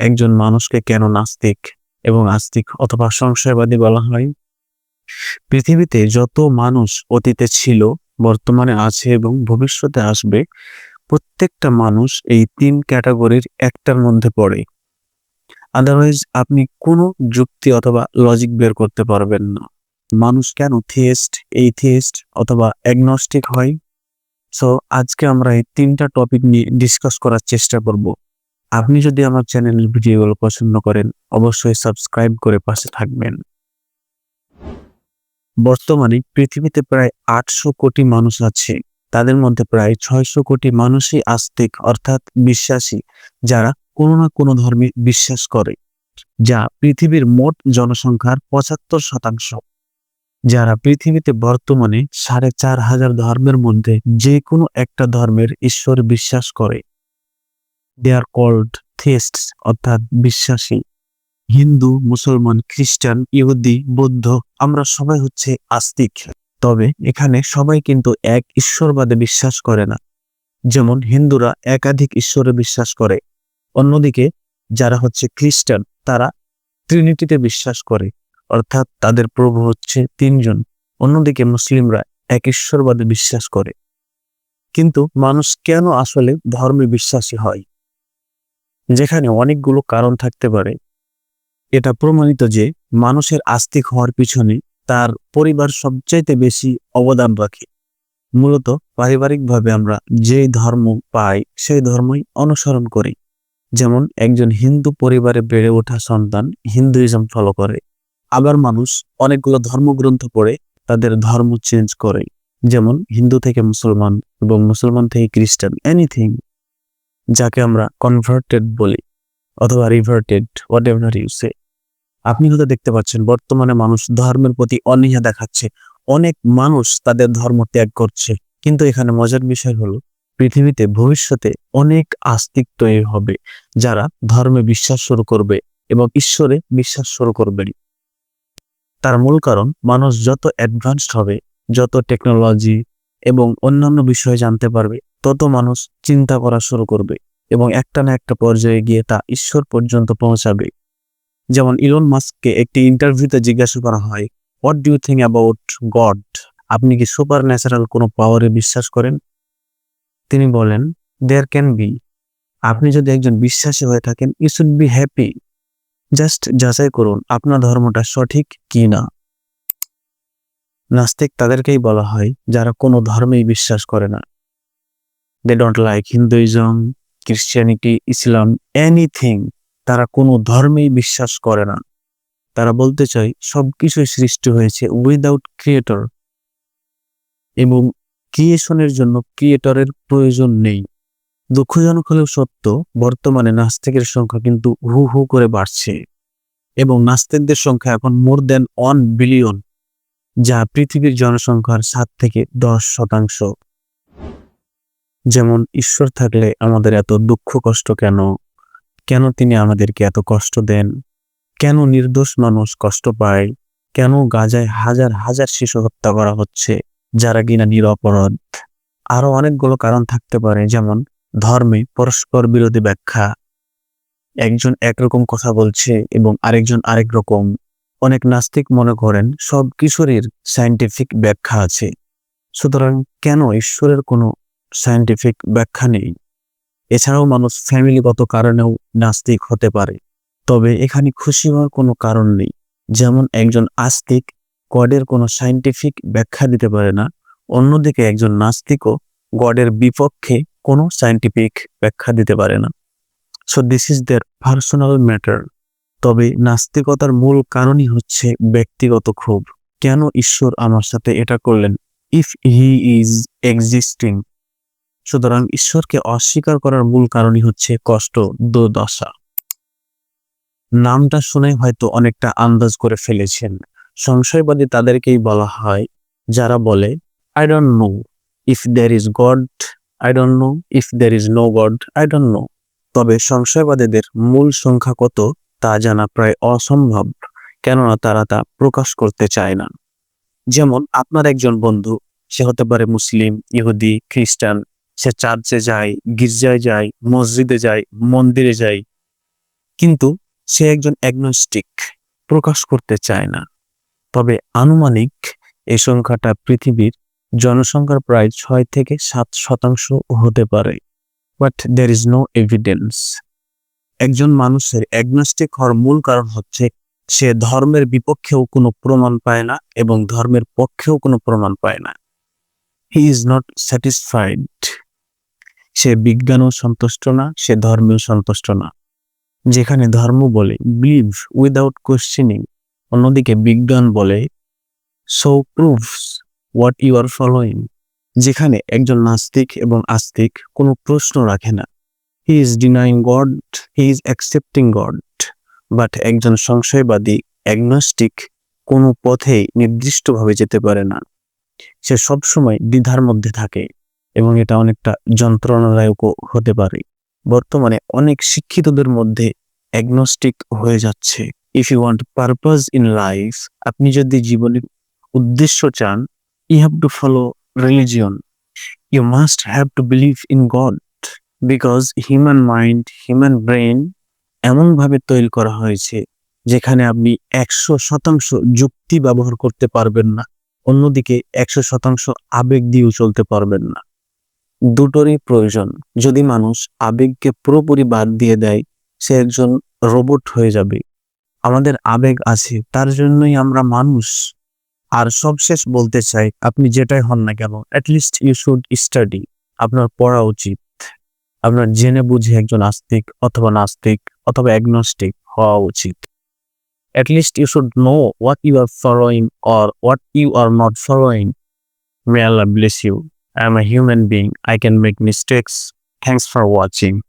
একজন মানুষকে কেন নাস্তিক এবং আস্তিক অথবা সংশয়বাদী বলা হয়? পৃথিবীতে যত মানুষ অতীতে ছিল, বর্তমানে আছে এবং ভবিষ্যতে আসবে, প্রত্যেকটা মানুষ এই তিন ক্যাটাগরির একটার মধ্যে পড়ে। আদারওয়াইজ আপনি কোনো যুক্তি অথবা লজিক বের করতে পারবেন না। মানুষ কেন থিয়েস্ট এই থিয়েস্ট অথবা অ্যাগনস্টিক হয়? সো আজকে আমরা এই তিনটা টপিক নিয়ে ডিসকাস করার চেষ্টা করব। আপনি যদি আমার চ্যানেলের ভিডিওগুলো পছন্দ করেন, অবশ্যই সাবস্ক্রাইব করে পাশে থাকবেন। বর্তমানে পৃথিবীতে প্রায় আটশো কোটি মানুষ আছে। তাদের মধ্যে প্রায় ছয়শো কোটি মানুষই আস্তিক, অর্থাৎ বিশ্বাসী, যারা কোনো না কোনো ধর্মে বিশ্বাস করে, যা পৃথিবীর মোট জনসংখ্যার পঁচাত্তর শতাংশ। যারা পৃথিবীতে বর্তমানে সাড়ে চার হাজার ধর্মের মধ্যে যে কোনো একটা ধর্মের ঈশ্বর বিশ্বাস করে দে আর কল্ড থিয়েস্ট অর্থাৎ বিশ্বাসী। হিন্দু, মুসলমান, খ্রিস্টান, ইহুদি, বৌদ্ধ, আমরা সবাই হচ্ছে আস্তিক। তবে এখানে সবাই কিন্তু এক ঈশ্বরবাদে বিশ্বাস করে না। যেমন হিন্দুরা একাধিক ঈশ্বরে বিশ্বাস করে। অন্যদিকে যারা হচ্ছে খ্রিস্টান, তারা ট্রিনিটিতে বিশ্বাস করে। অর্থাৎ তাদের প্রভু হচ্ছে তিনজন। অন্যদিকে মুসলিমরা এক ঈশ্বরবাদে বিশ্বাস করে। কিন্তু মানুষ কেন আসলে ধর্মে বিশ্বাসী হয়? যেখানে অনেকগুলো কারণ থাকতে পারে। এটা প্রমাণিত যে মানুষের আস্তিক হওয়ার পিছনে তার পরিবার সবচাইতে বেশি অবদান রাখে। মূলত পারিবারিকভাবে আমরা যে ধর্ম পাই, সেই ধর্মই অনুসরণ করি। যেমন একজন হিন্দু পরিবারে বেড়ে ওঠা সন্তান হিন্দুইজম ফলো করে। আবার মানুষ অনেকগুলো ধর্মগ্রন্থ পড়ে, তাদের ধর্ম চেঞ্জ করে। যেমন হিন্দু থেকে মুসলমান এবং মুসলমান থেকে খ্রিস্টান, এনিথিং। যাকে আমরা কনভার্টেড বলি অথবা reverted whatever you say আপনি হয়তো দেখতে পাচ্ছেন, বর্তমানে মানুষ ধর্মের প্রতি অনীহা দেখাচ্ছে। অনেক মানুষ তাদের ধর্ম ত্যাগ করছে। কিন্তু এখানে মজার বিষয় হলো, পৃথিবীতে ভবিষ্যতে অনেক আস্তিক তৈরি হবে যারা ধর্মে বিশ্বাস শুরু করবে এবং ঈশ্বরে বিশ্বাস শুরু করবে। তার মূল কারণ, মানুষ যত অ্যাডভান্সড হবে, যত টেকনোলজি এবং অন্যান্য বিষয়ে জানতে পারবে তত মানুষ চিন্তা করা শুরু করবে এবং একটা না একটা পর্যায়ে গিয়ে তা ঈশ্বর পর্যন্ত পৌঁছাবে। যেমন ইলন মাস্ককে একটি ইন্টারভিউতে জিজ্ঞাসা করা হয় what do think about God আপনি কি সুপার ন্যাচারাল কোনো পাওয়ারে বিশ্বাস করেন? তিনি বলেন দেয়ার ক্যান বি আপনি যদি একজন বিশ্বাসী হয়ে থাকেন you should be happy just যাচাই করুন, আপনার ধর্মটা সঠিক কি না? নাস্তিক তাদেরকেই বলা হয়, যারা কোনো ধর্মেই বিশ্বাস করে না। They don't like Hinduism Christianity Islam anything তারা কোনো ধর্মেই বিশ্বাস করে না। তারা বলতে চায়, সবকিছুই সৃষ্টি হয়েছে উইদাউট ক্রিয়েটর এবং ক্রিয়েশনের জন্য ক্রিয়েটরের প্রয়োজন নেই। দুঃখজনক হলেও সত্য, বর্তমানে নাস্তিকের সংখ্যা কিন্তু হু হু করে বাড়ছে। এবং নাস্তিকদের সংখ্যা এখন মোর দেন ওয়ান বিলিয়ন যা পৃথিবীর জনসংখ্যার সাত থেকে দশ শতাংশ। যেমন ঈশ্বর থাকলে আমাদের এত দুঃখ কষ্ট কেন? কেন তিনি আমাদেরকে এত কষ্ট দেন? কেন নির্দোষ মানুষ কষ্ট পায়? কেন গাজায় হাজার হাজার শিশু হত্যা করা হচ্ছে যারা কিনা নিরপরাধ? আরও অনেকগুলো কারণ থাকতে পারে, যেমন ধর্মে পরস্পর বিরোধী ব্যাখ্যা। একজন একরকম কথা বলছে এবং আরেকজন আরেক রকম। অনেক নাস্তিক মনে করেন সব কিশোরীর সায়েন্টিফিক ব্যাখ্যা আছে। সুতরাং কেন ঈশ্বরের কোনো সায়েন্টিফিক ব্যাখ্যা নেই। এছাড়াও মানুষ ফ্যামিলিগত কারণেও নাস্তিক হতে পারে। তবে এখানে খুশি হওয়ার কোনো কারণ নেই। যেমন একজন আস্তিক গডের কোনো সায়েন্টিফিক ব্যাখ্যা দিতে পারে না, অন্যদিকে একজন নাস্তিকও গডের বিপক্ষে কোনো সায়েন্টিফিক ব্যাখ্যা দিতে পারে না। So this is their personal matter তবে নাস্তিকতার মূল কারণই হচ্ছে ব্যক্তিগত ক্ষোভ। কেন ঈশ্বর আমার সাথে এটা করলেন? ইফ হি ইজ এক্সিস্টিং সুতরাং ঈশ্বরকে অস্বীকার করার মূল কারণই হচ্ছে কষ্ট, দুর্দশা। নামটা শুনে হয়তো অনেকটা আন্দাজ করে ফেলেছেন। সংশয়বাদী তাদেরকেই বলা হয়, যারা বলে I don't know if there is God I don't know if there is no God I don't know তবে সংশয়বাদীদের মূল সংখ্যা কত তা জানা প্রায় অসম্ভব, কেননা তারা তা প্রকাশ করতে চায় না। যেমন, আপনার একজন বন্ধু, সে হতে পারে মুসলিম, ইহুদি, খ্রিস্টান সে চার্চে যায়, গির্জায় যায়, মসজিদে যায়, মন্দিরে যায়। কিন্তু সে একজন অ্যাগনস্টিক প্রকাশ করতে চায় না। তবে আনুমানিক এই সংখ্যাটা পৃথিবীর জনসংখ্যার প্রায় ছয় থেকে সাত শতাংশ হতে পারে। But there is no evidence একজন মানুষের অ্যাগনস্টিক হওয়ার মূল কারণ হচ্ছে সে ধর্মের বিপক্ষেও কোনো প্রমাণ পায় না এবং ধর্মের পক্ষেও কোনো প্রমাণ পায় না। হি ইজ নট স্যাটিসফাইড সে বিজ্ঞানও সন্তুষ্ট না, সে ধর্মেও সন্তুষ্ট না। যেখানে ধর্ম বলে বিলিভ উইদাউট কোশ্চেনিং অন্যদিকে বিজ্ঞান বলে so proves what you are following যেখানে একজন নাস্তিক এবং আস্তিক কোনো প্রশ্ন রাখে না। He is denying God he is accepting God but একজন সংশয়বাদী অ্যাগনস্টিক কোনো পথেই নির্দিষ্টভাবে যেতে পারে না। সে সবসময় দ্বিধার মধ্যে থাকে। এবং এটা অনেকটা যন্ত্রণাদায়কও হতে পারে। বর্তমানে অনেক শিক্ষিতদের মধ্যে অ্যাগনস্টিক হয়ে যাচ্ছে। If you want purpose in life আপনি যদি জীবনের উদ্দেশ্য চান you have to follow religion you must have to believe in God because human mind human brain এমনভাবে তৈরি করা হয়েছে যেখানে আপনি একশো শতাংশ যুক্তি ব্যবহার করতে পারবেন না, অন্যদিকে একশো শতাংশ আবেগ দিয়েও চলতে পারবেন না। দুটোরই প্রয়োজন। যদি মানুষ আবেগকে পুরোপুরি বাদ দিয়ে দেয়, সে একজন রোবট হয়ে যাবে। আমাদের আবেগ আছে, তার জন্যই আমরা মানুষ। আর সবশেষ বলতে চাই, আপনি যেটাই হন না কেন অ্যাটলিস্ট ইউ শুড স্টাডি আপনার পড়া উচিত। আপনার জেনে বুঝে একজন আস্তিক অথবা নাস্তিক অথবা অ্যাগনস্টিক হওয়া উচিত। At least you should know what you are following or what you are not following may Allah bless you I am a human being. I can make mistakes. Thanks for watching.